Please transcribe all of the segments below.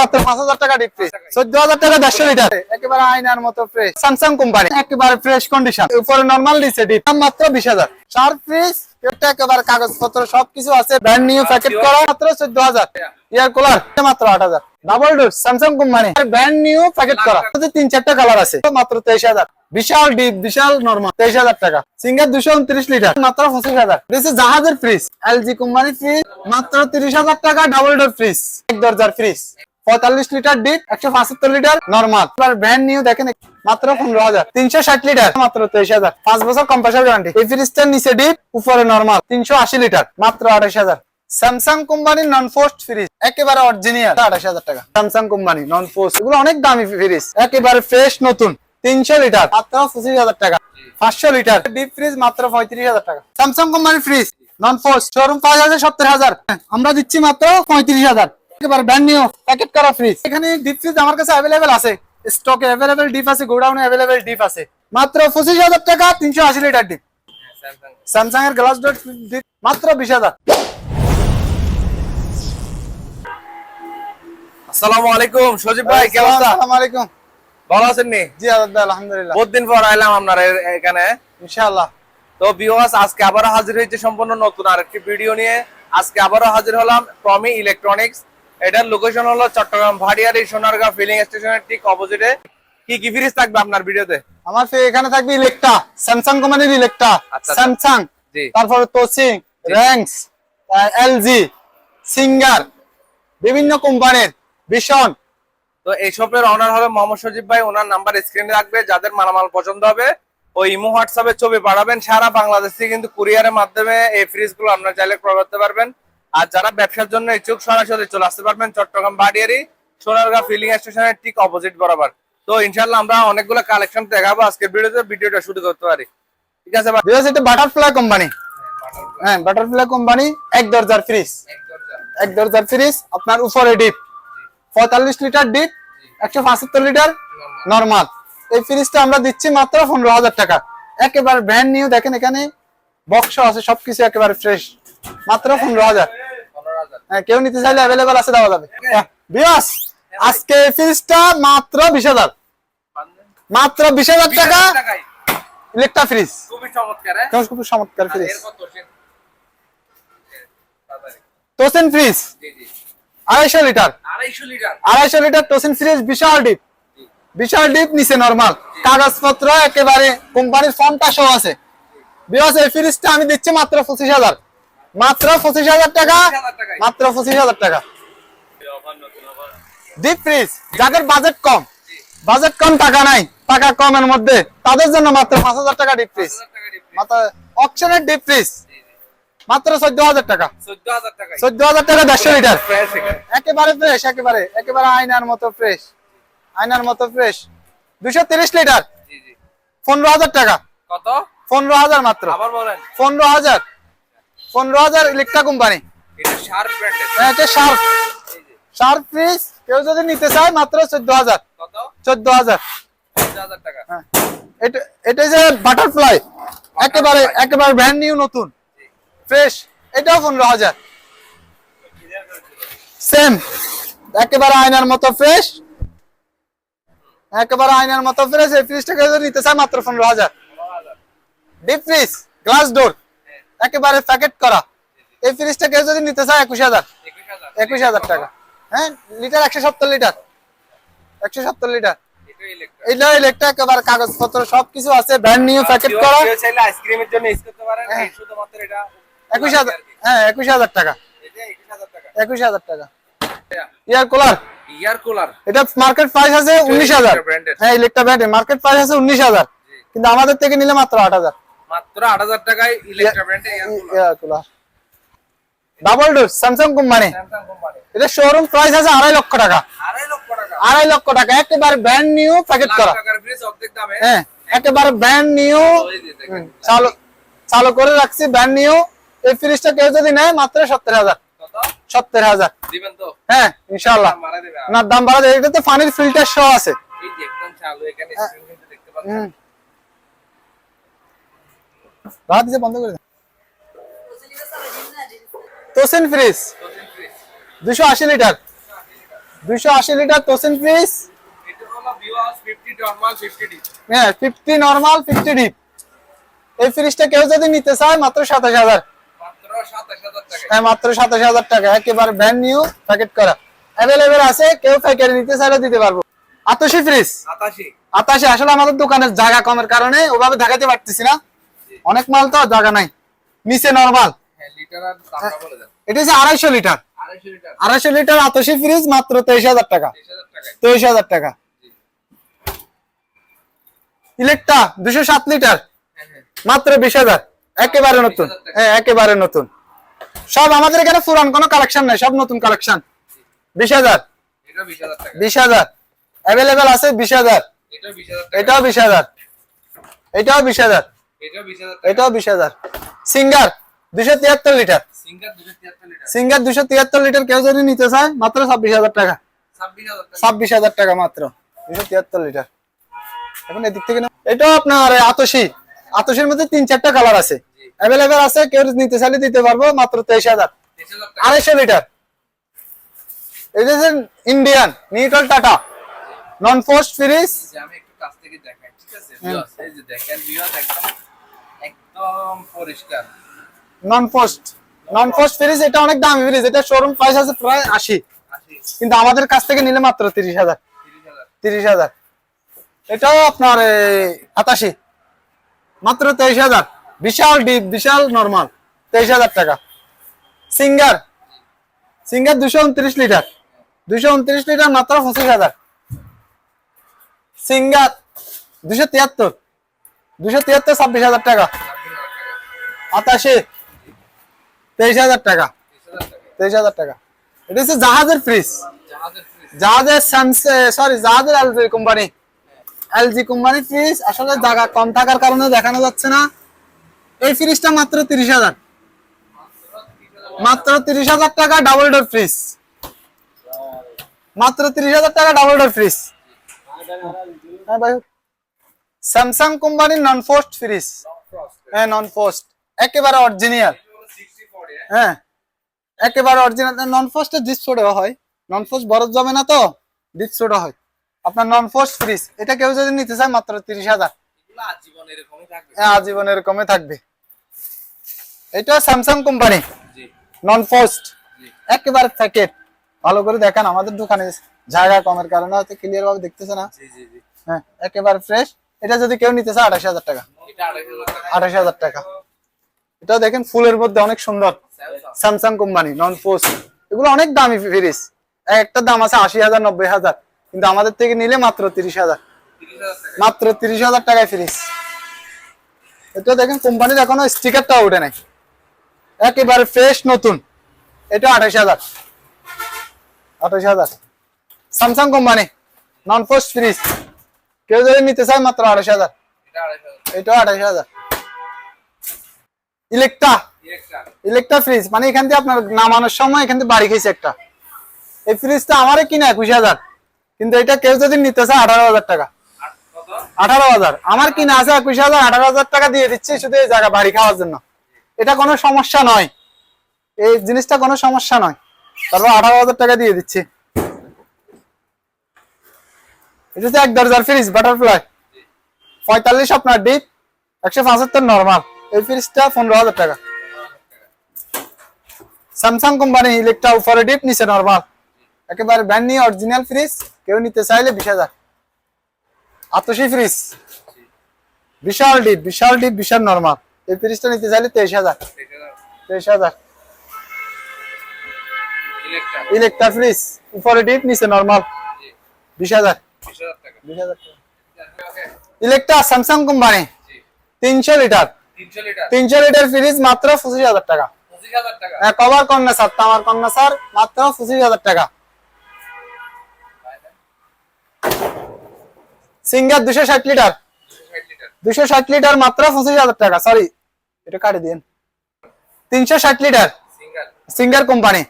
মাত্র পাঁচ হাজার টাকা ডিপ ফ্রিজ চোদ্দ হাজার টাকা দেড়শো লিটার। একেবারে আয়নার মতো ফ্রেশ স্যামসাং কোম্পানি একেবারে ফ্রেশ কন্ডিশন উপরে নর্মাল দিচ্ছে ডিপ মাত্র বিশ হাজার। শার্প ফ্রিজ এটা একেবারে কাগজপত্র সবকিছু আছে। ব্র্যান্ড নিউ প্যাকেট করা মাত্র চোদ্দ হাজার। ইয়ার কুলার মাত্র আট হাজার। Double door Samsung company brand new packet করা। তিন চারটা কালার আছে মাত্র তেইশ হাজার। বিশাল ডিপ বিশাল নর্মাল তেইশ হাজার টাকা। সিঙ্গার দুশো উনত্রিশ লিটার মাত্র পঁচিশ হাজার। জাহাজের ফ্রিজ এলজি কোম্পানি ফ্রিজ মাত্র তিরিশ হাজার টাকা ডাবল ডোর ফ্রিজ এক দরজার ফ্রিজ পঁয়তাল্লিশ লিটার ডিপ, একশো পঁচাত্তর লিটার নর্মাল এবার ব্র্যান্ড নিউ দেখেন, মাত্র পনেরো হাজার। তিনশো ষাট লিটার, মাত্র তেইশ হাজার। পাঁচ বছর কম্পাসার গ্যারান্টি এই ফ্রিজটার নিচে ডিপ, উপরে নর্মাল তিনশো আশি লিটার, মাত্র আঠাশ হাজার। স্যামসাং কোম্পানির নন ফোস্ট ফ্রিজ একেবারে অরিজিনাল আঠাশ হাজার টাকা। স্যামসাং কোম্পানি নন ফোস্ট এগুলো অনেক দামি ফ্রিজ একেবারে ফ্রেশ নতুন। তিনশো লিটার, মাত্র পঁচিশ হাজার টাকা। পাঁচশো লিটার ডিপ ফ্রিজ মাত্র পঁয়ত্রিশ হাজার টাকা। স্যামসাং কোম্পানির ফ্রিজ নন ফোস্ট শোরুম পাঁচ হাজার সত্তর হাজার। আমরা দিচ্ছি মাত্র পঁয়ত্রিশ হাজার। একেবারে ব্র্যান্ড নিউ প্যাকেট করা ফ্রিজ এখানে ডিপ ফ্রিজ আমার কাছে অ্যাভেলেবেল আছে। স্টকে অ্যাভেলেবেল ডিপ আছে গোডাউনে অ্যাভেলেবেল ডিপ আছে। মাত্র পঁচিশ হাজার টাকা তিনশো আশি লিটার ডিপ স্যামসাং এর গ্লাস ডোর ডিপ মাত্র বিশ হাজার। আসসালামু আলাইকুম সজীব ভাই কেমন আছেন? আসসালামু আলাইকুম। ভালো আছেন নি? জি আলহামদুলিল্লাহ বহুত দিন পর আইলাম আপনার এখানে। ইনশাআল্লাহ। তো বিওয়াস আজকে আবারও হাজির হয়েছে সম্পূর্ণ নতুন আরেকটি ভিডিও নিয়ে। আজকে আবারও হাজির হলাম টমি ইলেকট্রনিক্স এটার লোকেশন হলো চট্টগ্রাম ভাড়িয়ারি সোনারগাঁ ফিলিং স্টেশনের ঠিক অপোজিটে কি কি ফ্রিজ থাকবে আপনার ভিডিওতে? আমার এখানে থাকবে ইলেকট্রা স্যামসাং কোম্পানির ইলেকট্রা। স্যামসাং। তারপরে তোসিং র্যাঙ্কস এলজি সিঙ্গার বিভিন্ন কোম্পানির ভীষণ তো এই শপের অনার হলো মোহাম্মদ সজীব ভাই ওনার নাম্বার স্ক্রিনে রাখবে যাদের মালামাল পছন্দ হবে। ওই ইমো হোয়াটসঅ্যাপে ছবি পাঠাবেন সারা বাংলাদেশ কিন্তু কুরিয়ারের মাধ্যমে এই ফ্রিজগুলো আপনারা চাইলে ক্রয় করতে পারবেন। আর যারা ব্যবসার জন্য ইচ্ছুক সরাসরি চলে আসতে পারবেন চট্টগ্রাম বাড়িয়ারি সোনারগাঁ ফিলিং স্টেশনের ঠিক অপোজিট বরাবর। তো ইনশাল্লাহ আমরা অনেকগুলো কালেকশন দেখাবো আজকের ভিডিওতে ভিডিওটা শুরু করতে পারি। ঠিক আছে এটা বাটারফ্লাই কোম্পানি হ্যাঁ বাটারফ্লাই কোম্পানি এক দরজার ফ্রিজ এক দরজার। ফ্রিজ আপনার উপরে ডিপ পঁয়তাল্লিশ লিটার ডিপ একশো পঁচাত্তর লিটার নর্মাল এই ফ্রিজটা আমরা দিচ্ছি মাত্র পনেরো হাজার টাকা। একেবারে ব্র্যান্ড নিউ দেখেন এখানে বক্স আছে সবকিছু একেবারে ফ্রেশ মাত্র পনেরো হাজার। কেউ নিতে চাইলে অ্যাভেলেবেল আছে দেওয়া যাবে। বিয়াস আজকে এই ফ্রিজটা মাত্র বিশ হাজার। মাত্র বিশ হাজার টাকা ইলেকট্রা ফ্রিজ খুবই চমৎকার হ্যাঁ? খুব চমৎকার ফ্রিজ। তোসেন ফ্রিজ। আড়াইশো লিটার। আড়াইশো লিটার। টোসিন ফ্রিজ বিশাল ডিপ বিশাল ডিপ নিচে নরমাল কাগজপত্র একেবারে কোম্পানির ফর্মটা সহ আছে। বিকজ এই ফ্রিজটা আমি দিচ্ছি মাত্র পঁচিশ হাজার। মাত্র পঁচিশ হাজার টাকা। মাত্র পঁচিশ হাজার টাকা। ডিপ ফ্রিজ যাদের বাজেট কম। বাজেট কম টাকা নাই। টাকা কমের মধ্যে। তাদের জন্য মাত্র পাঁচ হাজার টাকা ডিপ ফ্রিজ মাত্র অপশনের ডিপ ফ্রিজ মাত্র চোদ্দ হাজার টাকা। চোদ্দ হাজার টাকা দেড়শো লিটার। একেবারে ফ্রেশ একেবারে। একেবারে আয়নার মতো ফ্রেশ আয়নার মতো ফ্রেশ দুশো তিরিশ লিটার। জি, জি। পনেরো হাজার টাকা। কত? পনেরো হাজার মাত্র। পনেরো হাজার। পনেরো হাজার ইলেকট্রা কোম্পানি। এটা শার্প শার্প ফ্রিজ কেউ যদি নিতে চায় মাত্র চোদ্দ হাজার। চোদ্দ হাজার। হ্যাঁ। এটা এটা যে বাটারফ্লাই একেবারে একেবারে ব্র্যান্ড নিউ নতুন। ফ্রেশ এটাও পনেরো হাজার। সেম একেবারে আয়নার মতো ফ্রেশ একেবারে আয়নার মতো ফ্রেশ এই ফ্রিজটাকে যদি নিতে চায় মাত্র পনেরো হাজার। ডিপ ফ্রিজ গ্লাস ডোর একেবারে প্যাকেট করা। এই ফ্রিজটা কেউ যদি নিতে চায় একুশ হাজার। একুশ হাজার টাকা। হ্যাঁ লিটার একশো সত্তর লিটার একশো সত্তর লিটার এটা ইলেকট্রিক ইলেকট্রা একেবারে কাগজপত্র সবকিছু আছে ব্র্যান্ড নিউ প্যাকেট করা। চাইলে আইসক্রিমের জন্য ইউজ করতে পারেন হ্যাঁ। শুধুমাত্র এটা একুশ হাজার হ্যাঁ একুশ হাজার টাকা। একুশ হাজার টাকা। ইয়ার কুলার ইয়ার কুলার এটা মার্কেট প্রাইস আছে উনিশ হাজার। হ্যাঁ ইলেকট্রা ব্র্যান্ডের মার্কেট প্রাইস আছে উনিশ হাজার। কিন্তু আমাদের থেকে নিলে মাত্র আট হাজার। মাত্র আট হাজার টাকায় ইলেকট্রা ব্র্যান্ডে air cooler double door Samsung company এটা শোরুম প্রাইস আছে আড়াই লক্ষ টাকা। আড়াই লক্ষ টাকা। আড়াই লক্ষ টাকা একেবারে ব্র্যান্ড নিউ প্যাকেট করা। টাকার ফ্রিজ অর্ধেক দামে। হ্যাঁ একেবারে ব্র্যান্ড নিউ। চালু চালু করে রাখছি ব্র্যান্ড নিউ এই ফ্রিজটা কেউ যদি নেয় মাত্র সত্তর হাজার। সত্তর হাজার। হ্যাঁ ইনশাল্লাহ না দাম বাড়া যায় এটাতে পানির ফিল্টার সহ আছে। একদম চালু এখানে হ্যাঁ। স্ক্রিন কিন্তু দেখতে পাচ্ছেন হুম রাত দিয়ে বন্ধ করে দেন। তোসিন ফ্রিজ। দুশো আশি লিটার। দুইশো আশি লিটার তোসিন ফ্রিজ। এটা হলো ভিউয়ার্স 50 নরমাল 50 ডি হ্যাঁ ফিফটি নর্মাল ফিফটি ডিপ এই ফ্রিজটা কেউ যদি নিতে চায় মাত্র সাতাশ হাজার। মাত্র 27000 টাকা হ্যাঁ মাত্র সাতাশ হাজার টাকা। একেবারে ব্র্যান্ড নিউ প্যাকেট করা। অ্যাভেলেবেল আছে কেউ পাইকারি নিতে চাইলে দিতে পারব। আতসি ফ্রিজ 87 আতাশি আসলে আমাদের দোকানের জায়গা কমের কারণে ওভাবে দেখাতে পারতেছি না। অনেক মাল তো জায়গা নাই। নিচে নর্মাল হ্যাঁ দেন। এটা হচ্ছে আড়াইশো লিটার আড়াইশো লিটার আতসি ফ্রিজ মাত্র তেইশ হাজার টাকা। তেইশ হাজার টাকা। ইলেকট্রা দুশো সাত লিটার হ্যাঁ হ্যাঁ। মাত্র বিশ হাজার। একেবারে নতুন। হ্যাঁ একেবারে নতুন। সব আমাদের এখানে পুরান কোনো কালেকশন নাই সব নতুন কালেকশন বিশ হাজার। এটা 20000 টাকা। বিশ হাজার। অ্যাভেলেবেল আছে বিশ হাজার। এটা 20000 টাকা। এটাও বিশ হাজার। এটাও বিশ হাজার। এটা 20000 টাকা এটাও বিশ হাজার সিঙ্গার দুশো তিয়াত্তর লিটার। Singer 273 litre. সিঙ্গার দুশো তিয়াত্তর লিটার কেউ যদি নিতে চায় মাত্র ছাব্বিশ হাজার টাকা। ছাব্বিশ হাজার টাকা। মাত্র। দুশো তিয়াত্তর লিটার। এখন এদিক থেকে এটাও আপনার আতসি আতসির মধ্যে তিন চারটা কালার আছে। অ্যাভেলেবেল আছে কেউ নিতে চাইলে দিতে পারব মাত্র তেইশ হাজার। আড়াইশো লিটার। এই যে Indian neutral Tata non frost fridge আমি একটু কাছ থেকে দেখাই ঠিক আছে? এই যে দেখেন একদম একদম পরিষ্কার। Non frost non frost fridge এটা অনেক দামি ফ্রিজ এটা শোরুম প্রাইস আছে প্রায় আশি। 80 কিন্তু আমাদের কাছ থেকে নিলে মাত্র তিরিশ হাজার। 30000 তিরিশ হাজার। এটাও আপনার আটাশি মাত্র তেইশ হাজার। বিশাল ডিপ বিশাল নর্মাল তেইশ হাজার টাকা। সিঙ্গার সিঙ্গার দুশো উনত্রিশ লিটার। দুশো উনত্রিশ লিটার মাত্র পঁচিশ হাজার। সিঙ্গার দুশো তিয়াত্তর। দুশো তিয়াত্তর ছাব্বিশ হাজার টাকা। আটাশি তেইশ হাজার টাকা। তেইশ হাজার টাকা। এটা হচ্ছে জাহাজের ফ্রিজ জাহাজের স্যামসে সরি জাহাজের LG company LG company fridge আসলে জায়গা কম থাকার কারণে দেখানো যাচ্ছে না। এই ফ্রিজটা মাত্র তিরিশ হাজার। মাত্র তিরিশ হাজার টাকা ডাবল ডোর ফ্রিজ মাত্র তিরিশ হাজার টাকা ডাবল ডোর ফ্রিজ হ্যাঁ ভাই। স্যামসাং কোম্পানির নন ফোস্ট ফ্রিজ হ্যাঁ নন পোস্ট একেবারে অরিজিনাল এটা হলো 60 হ্যাঁ একেবারে অরিজিনাল নন পোস্টের ডিপ সোডা হয়। নন পোস্ট বরফ জমে না তো ডিপ সোডা হয়। আপনার নন পোস্ট ফ্রিজ এটা কেউ যদি নিতে চায় মাত্র তিরিশ হাজার। এগুলো আজীবন এরকমই থাকবে। হ্যাঁ আজীবন এরকমই থাকবে। এটা স্যামসাং কোম্পানি নন পোস্ট জি। একেবারে প্যাকেট ভালো করে দেখেন আমাদের দোকানে জায়গা কমের কারণে হয়তো ক্লিয়ার ভাবে দেখতেছে না। জি জি জি। হ্যাঁ একেবারে ফ্রেশ এটা যদি কেউ নিতে চায় আঠাশ হাজার টাকা। এটা 28000 টাকা। আঠাশ হাজার টাকা। এটা দেখেন ফুলের মধ্যে অনেক সুন্দর স্যামসাং কোম্পানি নন পোস্ট এগুলো অনেক দামি ফ্রিজ। একটা দাম আছে আশি হাজার নব্বই হাজার কিন্তু আমাদের থেকে নিলে মাত্র তিরিশ হাজার মাত্র তিরিশ হাজার টাকায় ফ্রিজ। এটা দেখেন, কোম্পানির এখনও স্টিকারটাও ওঠে নাই। একেবারে ফ্রেশ, নতুন। এটা আঠাশ হাজার আঠাশ হাজার Samsung company non frost fridge. কেউ যদি নিতে চায় মাত্র আঠাশ হাজার এটা 28000 এটাও আঠাশ হাজার ইলেকট্রা? ইলেকট্রা। ফ্রিজ মানে এখান থেকে আপনার নামানোর সময় এখান থেকে বাড়ি খেয়েছে একটা। এই ফ্রিজটা আমারই কিনা একুশ হাজার। কিন্তু এটা কেউ যদি নিতে চায় আঠারো হাজার টাকা। আঠারো হাজার। আমার কিনা আছে একুশ হাজার আঠারো হাজার টাকা দিয়ে দিচ্ছি শুধু এই জায়গা বাড়ি খাওয়ার জন্য। এটা কোনো সমস্যা নয়। এই জিনিসটা কোনো সমস্যা নয়। তারপর আঠারো হাজার টাকা দিয়ে দিচ্ছি। এটা হচ্ছে এক দরজার ফ্রিজ বাটারফ্লাই পঁয়তাল্লিশ আপনার ডিপ একশো পঁচাত্তর নর্মাল এই ফ্রিজটা পনেরো হাজার টাকা। স্যামসাং কোম্পানি ইলেকট্রা উপরে ডিপ নিচে নর্মাল একেবারে ব্র্যান্ড নিয়ে অরিজিনাল ফ্রিজ কেউ নিতে চাইলে বিশ হাজার। আতসি ফ্রিজ বিশাল ডিপ বিশাল ডিপ বিশাল নর্মাল এই ফ্রিজটা নিতে চাইলে তেইশ হাজার। তেইশ হাজার। ইলেকট্রা ফ্রিজ উপরে ডিপ নিচে নর্মাল বিশ হাজার। 20000 টাকা। বিশ হাজার টাকা। ইলেকট্রা স্যামসাং কোম্পানি তিনশো লিটার 300 লিটার। তিনশো লিটার? ফ্রিজ মাত্র পঁচিশ হাজার টাকা। 25000 হ্যাঁ কভার কন্যা স্যার তামার কন্যা স্যার মাত্র পঁচিশ হাজার টাকা। সিঙ্গার দুশো ষাট লিটার। 260 লিটার। দুশো ষাট লিটার মাত্র পঁচিশ হাজার টাকা সরি এটা কাটে দিন তিনশো ষাট লিটার। সিঙ্গার। কোম্পানি।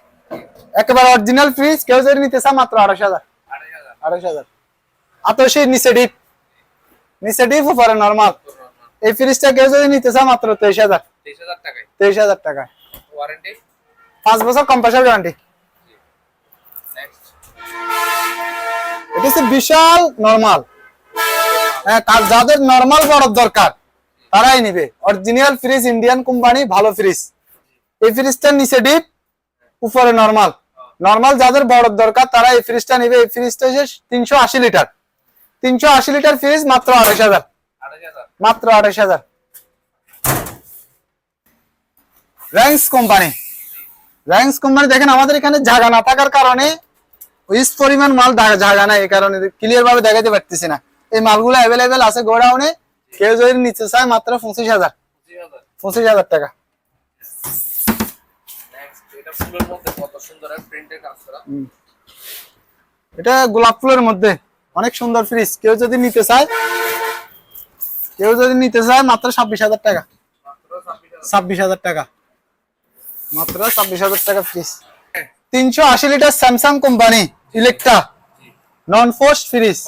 একেবারে অরিজিনাল ফ্রিজ কেউ যদি নিতে চায় মাত্র আড়াইশ হাজার। 28000 আড়াইশ হাজার। আতসি নিচে ডিপ। নিচে ডিপ উপরে নর্মাল এই ফ্রিজটা কেউ যদি নিতে চায় মাত্র তেইশ হাজার। তেইশ হাজার টাকা ওয়ারেন্টি পাঁচ বছর কম্পাসার গ্যারান্টি বিশাল নরমাল হ্যাঁ তার যাদের নরমাল বরফ দরকার তারাই নিবে। অরিজিনাল ফ্রিজ ইন্ডিয়ান কোম্পানি ভালো ফ্রিজ এই ফ্রিজটার নিচে ডিপ উপরে নরমাল নরমাল যাদের বরফ দরকার তারা এই ফ্রিজটা নিবে। এই ফ্রিজটা হচ্ছে তিনশো আশি লিটার। তিনশো আশি লিটার ফ্রিজ মাত্র আড়াইশ হাজার। মাত্র আড়াইশ হাজার। র্যাঙ্কস কোম্পানি র্যাঙ্কস কোম্পানি দেখেন আমাদের এখানে জায়গা না থাকার কারণে পরিমাণ মাল জায়গা নাই, এই কারণে ক্লিয়ার ভাবে দেখাতে পারতেছি না। এই মালগুলো অ্যাভেলেবেল আছে গোডাউনে কেউ যদি নিচে চায় মাত্র পঁচিশ হাজার। পঁচিশ হাজার টাকা। এটা গোলাপ ফুলের মধ্যে। অনেক সুন্দর ফ্রিজ কেউ যদি নিতে চায় কেউ যদি নিতে চায় মাত্র ছাব্বিশ হাজার টাকা। ছাব্বিশ হাজার টাকা। মাত্র ছাব্বিশ হাজার টাকা ফ্রিজ তিনশো আশি litre Samsung company Electra non frost fridge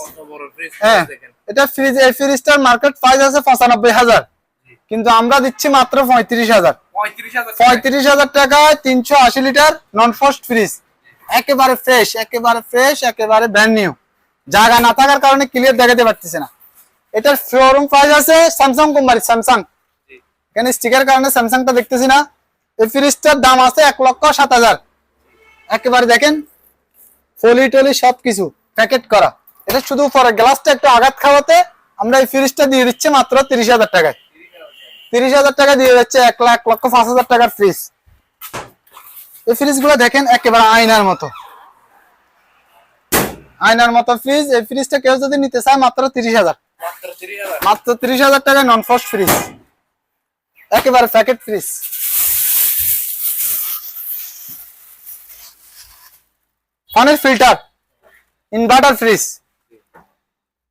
হ্যাঁ এটা ফ্রিজ এই ফ্রিজটার মার্কেট প্রাইস আছে পঁচানব্বই হাজার। কিন্তু আমরা দিচ্ছি মাত্র পঁয়ত্রিশ হাজার। পঁয়ত্রিশ হাজার টাকায় তিনশো আশি লিটার নন ফোর্স ফ্রিজ একেবারে ফ্রেশ একেবারে ফ্রেশ একেবারে ব্র্যান্ড নিউ জায়গা না থাকার কারণে ক্লিয়ার দেখাতে পারতেছে না। এটার শোরুম প্রাইস আছে স্যামসাং কোম্পানি স্যামসাং এখানে স্টিকার কারণে স্যামসাংটা দেখতেছি না। এই ফ্রিজটার দাম আছে এক লক্ষ সাত হাজার। একেবারে দেখেন ফলি টলি সবকিছু প্যাকেট করা। এটা শুধু পরে গ্লাসটা একটু আঘাত খাওয়াতে আমরা এই ফ্রিজটা দিয়ে দিচ্ছি মাত্র তিরিশ হাজার টাকায়। তিরিশ হাজার টাকা দিয়ে যাচ্ছে এক লাখ এক লক্ষ পাঁচ হাজার টাকার ফ্রিজ এই ফ্রিজগুলো দেখেন একেবারে আয়নার মতো। আয়নার মতো ফ্রিজ এই ফ্রিজটা কেউ যদি নিতে চায় মাত্র তিরিশ হাজার। মাত্র তিরিশ হাজার টাকায় নন ফ্রস্ট ফ্রিজ একেবারে প্যাকেট ফ্রিজ ফোনের ফিল্টার ইনভার্টার ফ্রিজ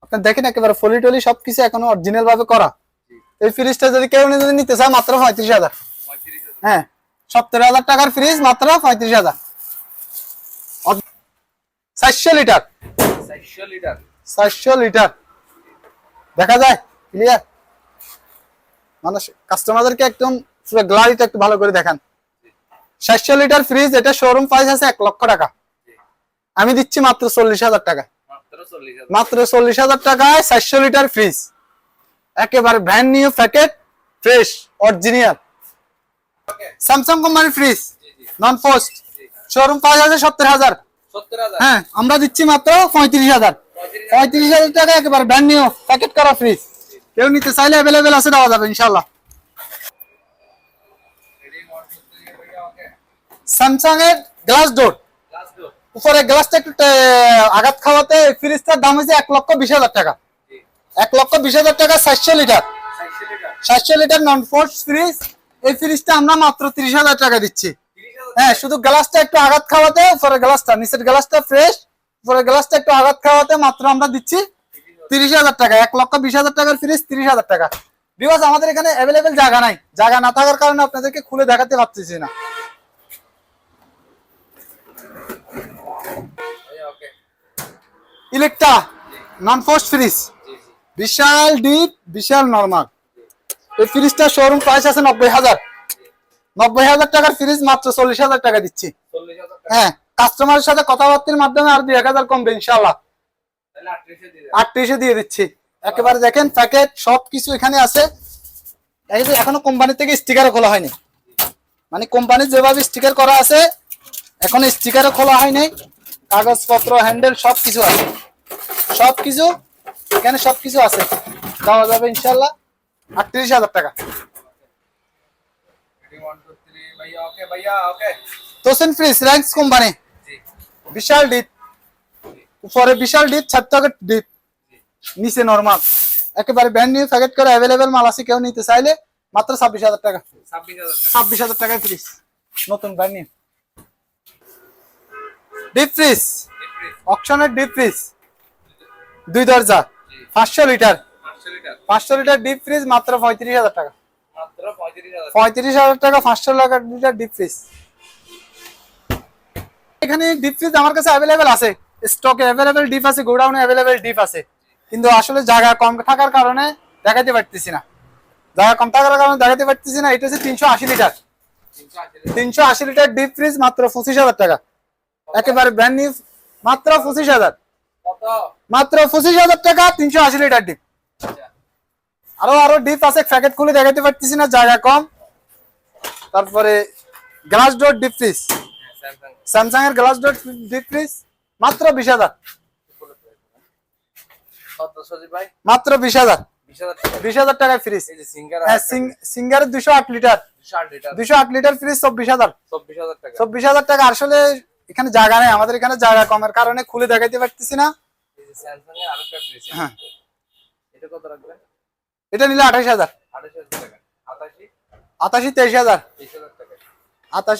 আপনি দেখেন একেবারে ফলি টলি সবকিছু এখনও অরিজিনাল ভাবে করা এই ফ্রিজটা যদি কেউ যদি নিতে চায় মাত্র পঁয়ত্রিশ হাজার। পঁয়ত্রিশ হাজার হ্যাঁ সত্তর হাজার টাকার ফ্রিজ মাত্র পঁয়ত্রিশ হাজার। চারশো লিটার। চারশো লিটার। চারশো লিটার। দেখা যায় ক্লিয়ার মানুষ কাস্টমারদেরকে একদম পুরো গ্লারিটা একটু ভালো করে দেখান। চারশো লিটার ফ্রিজ এটা শোরুম প্রাইস আছে এক লক্ষ টাকা। আমি দিচ্ছি মাত্র চল্লিশ হাজার টাকা। মাত্র চল্লিশ হাজার। টাকায় চারশো লিটার ফ্রিজ একেবারে brand new packet fresh original Samsung কোম্পানির fridge non frost showroom price আছে সত্তর হাজার। হ্যাঁ আমরা দিচ্ছি মাত্র পঁয়ত্রিশ হাজার। পঁয়ত্রিশ হাজার টাকা প্যাকেট করা ফ্রিজ কেউ নিতে চাইলে আছে, দেওয়া যাবে স্যামসাং এর গ্লাস ডোর উপরে গ্লাসটা একটু আঘাত খাওয়াতে ফ্রিজটার দাম হয়েছে এক লক্ষ বিশ হাজার টাকা। এক লক্ষ বিশ হাজার টাকা চারশো লিটার। চারশো লিটার নন ফোর্স ফ্রিজ এই ফ্রিজটা আমরা মাত্র তিরিশ হাজার টাকা দিচ্ছি। হ্যাঁ শুধু গ্লাসটা একটু আঘাত খাওয়াতে উপরে গ্লাসটা নিচের গ্লাসটা ফ্রেশ উপরে গ্লাসটা একটু আঘাত খাওয়াতে মাত্র আমরা দিচ্ছি তিরিশ হাজার টাকা, এক লক্ষ বিশ হাজার টাকার ফ্রিজ তিরিশ হাজার টাকা। বিকজ আমাদের এখানে অ্যাভেলেবেল জায়গা নাই। জায়গা না থাকার কারণে আপনাদেরকে খুলে দেখাতে পারতেছি না। ইলেকট্রা নন ফোর্স ফ্রিজ বিশাল ডিপ বিশাল নর্মাল এই ফ্রিজটা শোরুম প্রাইস আছে নব্বই হাজার। নব্বই হাজার টাকার ফ্রিজ মাত্র চল্লিশ হাজার টাকা দিচ্ছি। হ্যাঁ কাস্টমারের সাথে কথাবার্তার মাধ্যমে আর দুই এক হাজার কমবে ইনশাল্লাহ আটত্রিশে দিয়ে দিচ্ছি। একেবারে দেখেন প্যাকেট সব কিছু এখানে আছে। এই যে এখনও কোম্পানি থেকে স্টিকারও খোলা হয়নি। মানে কোম্পানির যেভাবে স্টিকার করা আছে এখনও স্টিকারও খোলা হয়নি। কাগজপত্র হ্যান্ডেল সব কিছু আছে। সব কিছু এখানে সব কিছু আছে। দেওয়া যাবে ইনশাল্লাহ আটত্রিশ হাজার টাকা। তোসেন ফ্রিজ র্যাঙ্কস কোম্পানি বিশাল ডিপ। উপরে বিশাল ডিপ ছাদ ডিপ। নিচে নরমাল একেবারে ব্র্যান্ড নিউ প্যাকেট করে অ্যাভেলেবেল মাল আছে কেউ নিতে চাইলে মাত্র ছাব্বিশ হাজার টাকা। ছাব্বিশ হাজার টাকা। ফ্রিজ নতুন ব্র্যান্ড নিউ ডিপ ফ্রিজ অকশনের ডিপ ফ্রিজ দুই দরজা। পাঁচশো লিটার পাঁচশো লিটার ডিপ ফ্রিজ মাত্র পঁয়ত্রিশ হাজার টাকা। পঁয়ত্রিশ হাজার টাকা। পাঁচশো লিটার ডিপ ফ্রিজ এখানে ডিপ ফ্রিজ আমার কাছে অ্যাভেলেবেল আছে। স্টকে অ্যাভেলেবেল ডিপ আছে গোডাউনে অ্যাভেলেবেল ডিপ আছে। কিন্তু আসলে জায়গা কম থাকার কারণে দেখাতে পারতেছি না। জায়গা কম থাকার কারণে দেখাতে পারতেছি না, এটা হচ্ছে তিনশো আশি লিটার। তিনশো আশি লিটার ডিপ ফ্রিজ মাত্র পঁচিশ হাজার টাকা। একেবারে ব্র্যান্ড নিউ মাত্র পঁচিশ হাজার। মাত্র পঁচিশ হাজার টাকা, তিনশো আশি লিটার ডিপ আরও আরও ডিপ আছে প্যাকেট খুলে দেখাতে পারতেছি না, জায়গা কম। তারপরে glass door deep fridge Samsung এর গ্লাস ডোর ডিপ মাত্র বিশ হাজার। মাত্র বিশ হাজার। বিশ হাজার টাকা টাকায় ফ্রিজ সিঙ্গার সিঙ্গারের দুশো আট লিটার। দুশো আট লিটার ফ্রিজ টাকা। আসলে এখানে জায়গা আমাদের এখানে জায়গা কমের কারণে খুলে দেখাইতে পারতেছি না। হ্যাঁ। এটা নিলে আঠাশ হাজার। আটাশ